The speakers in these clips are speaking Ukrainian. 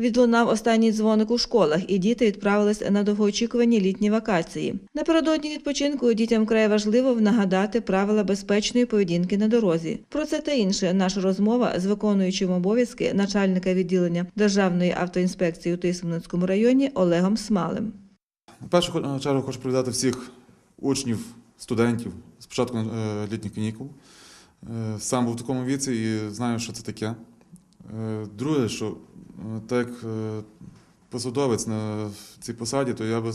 Відлунав останній дзвоник у школах, і діти відправились на довгоочікувані літні вакації. Напередодні відпочинку дітям вкрай важливо нагадати правила безпечної поведінки на дорозі. Про це та інше наша розмова з виконуючим обов'язки начальника відділення Державної автоінспекції у Тисменницькому районі Олегом Смалем. Першу чергу хочу привітати всіх учнів, студентів з початку е, літніх канікул. Е, Сам був в такому віці і знаю, що це таке. Е, Друге, що е, так як е, посадовець на цій посаді, то я би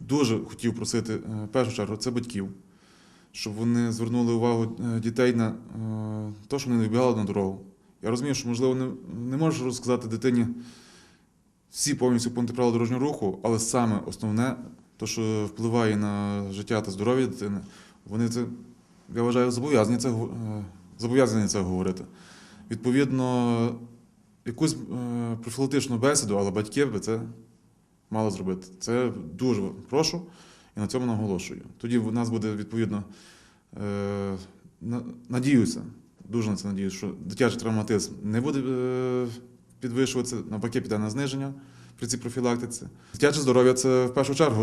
дуже хотів просити в першу чергу це батьків, щоб вони звернули увагу дітей на те, що вони не вибігали на дорогу. Я розумію, що можливо не, не можу розказати дитині всі повністю пункти правил дорожнього руху, але саме основне, то, що впливає на життя та здоров'я дитини, вони це, я вважаю, зобов'язані це, зобов'язані це говорити. Відповідно, якусь е, профілактичну бесіду, але батьки би це мали зробити. Це дуже прошу і на цьому наголошую. Тоді в нас буде відповідно, е, на- надіюся, дуже на це надіюся, що дитячий травматизм не буде е, підвищуватися, навпаки, піде на зниження при цій профілактиці. Дитяче здоров'я це в першу чергу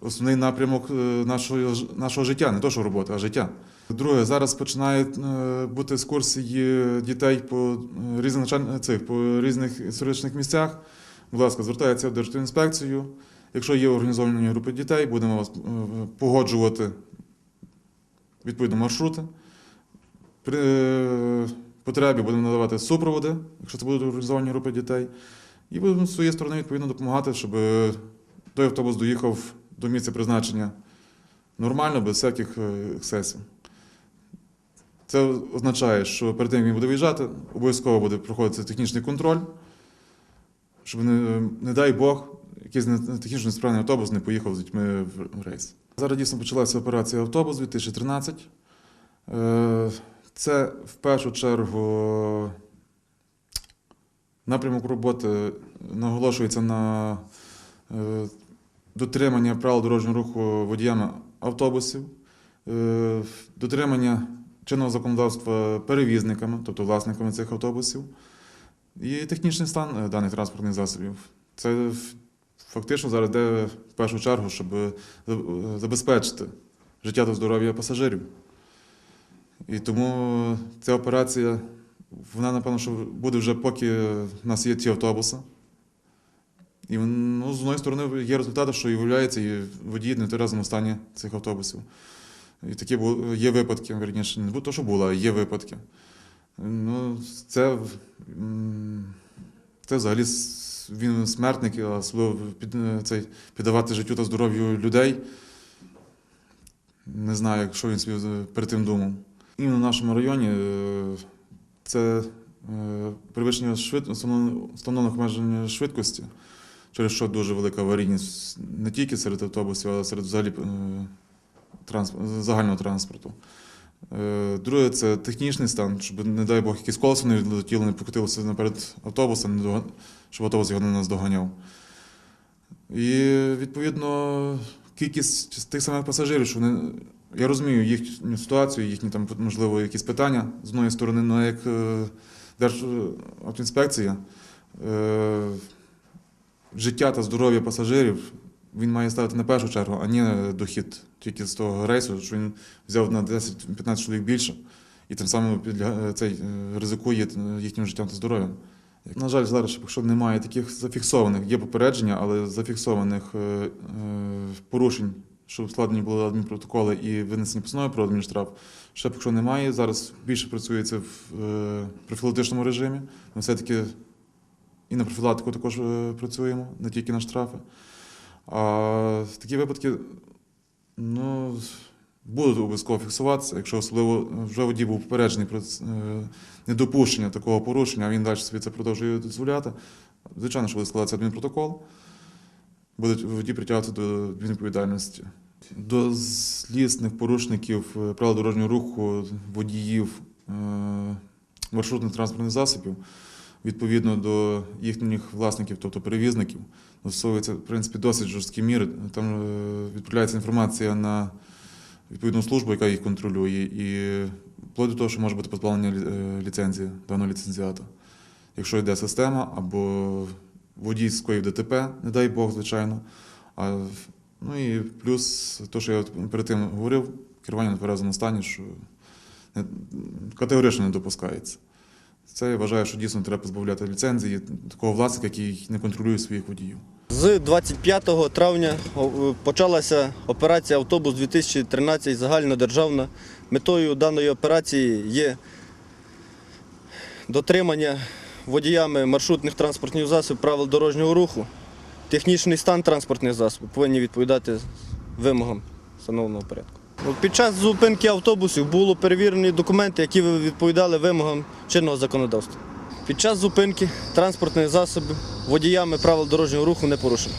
основний напрямок е, нашого, нашого життя, не то, що роботи, а життя. Друге, зараз починають е, бути екскурсії дітей по е, різних цих, по різних історичних місцях. Будь ласка, звертається в Держінспекцію. Якщо є організовані групи дітей, будемо вас погоджувати відповідно маршрути. При потребі будемо надавати супроводи, якщо це будуть організовані групи дітей. І будемо з своєї сторони відповідно допомагати, щоб той автобус доїхав до місця призначення нормально, без всяких е, ексцесів. Це означає, що перед тим, як він буде виїжджати, обов'язково буде проходити технічний контроль, щоб, не, не дай Бог, якийсь технічно несправний автобус не поїхав з дітьми в рейс. Зараз дійсно почалася операція автобус 2013. Е, Це в першу чергу напрямок роботи наголошується на е, дотримання правил дорожнього руху водіями автобусів, е, дотримання чинного законодавства перевізниками, тобто власниками цих автобусів, і технічний стан е, даних транспортних засобів. Це фактично зараз йде в першу чергу, щоб е, забезпечити життя та здоров'я пасажирів. І тому ця операція, вона, напевно, що буде вже поки в нас є ці автобуси. І ну, з однієї сторони є результати, що і виявляється, і водії не тверезому стані цих автобусів. І такі є випадки, верніше, не то, що було, а є випадки. Ну, це, це взагалі він смертник, а особливо під, цей, піддавати життю та здоров'ю людей. Не знаю, що він собі перед тим думав. І в нашому районі е, це е, перевищення швид... встановлених обмежень швидкості, через що дуже велика аварійність не тільки серед автобусів, а серед взагалі е, загального транспорту. Е, Друге, це технічний стан, щоб, не дай Бог, якісь колеса не відлетіло, не покотилося наперед автобусом, щоб автобус його не наздоганяв. І відповідно кількість тих самих пасажирів, що вони. Я розумію їхню ситуацію, їхні там, можливо, якісь питання з одної сторони, але як е, Державтоінспекція, життя та здоров'я пасажирів він має ставити на першу чергу, а не дохід тільки з того рейсу, що він взяв на 10-15 чоловік більше і тим самим цей, е, ризикує е, їхнім життям та здоров'ям. На жаль, зараз, якщо немає таких зафіксованих, є попередження, але зафіксованих е, порушень, що складені були адмінпротоколи і винесені постанови про адмінштраф, ще поки немає. Зараз більше працюється в профілактичному режимі. Ми все-таки і на профілактику також е, працюємо, не тільки на штрафи. А такі випадки ну, будуть обов'язково фіксуватися, якщо особливо вже водій був попереджений про е, недопущення такого порушення, а він далі собі це продовжує дозволяти. Звичайно, що буде складатися адмінпротокол, будуть водій притягувати до відповідальності. До злісних порушників е, правил дорожнього руху водіїв е, маршрутних транспортних засобів, відповідно до їхніх власників, тобто перевізників, застосовуються в принципі досить жорсткі міри. Там е, відправляється інформація на відповідну службу, яка їх контролює, і вплоть до того, що може бути позбавлення е, ліцензії даного ліцензіата. якщо йде система, або водій скоїв ДТП, не дай Бог, звичайно. А, ну і плюс те, що я перед тим говорив, керування на тверезому стані, що категорично не допускається. Це я вважаю, що дійсно треба позбавляти ліцензії такого власника, який не контролює своїх водіїв. З 25 травня почалася операція Автобус 2013 загальнодержавна. Метою даної операції є дотримання водіями маршрутних транспортних засобів правил дорожнього руху. Технічний стан транспортних засобів повинні відповідати вимогам встановленого порядку. От Під час зупинки автобусів було перевірені документи, які відповідали вимогам чинного законодавства. Під час зупинки транспортних засобів водіями правил дорожнього руху не порушено.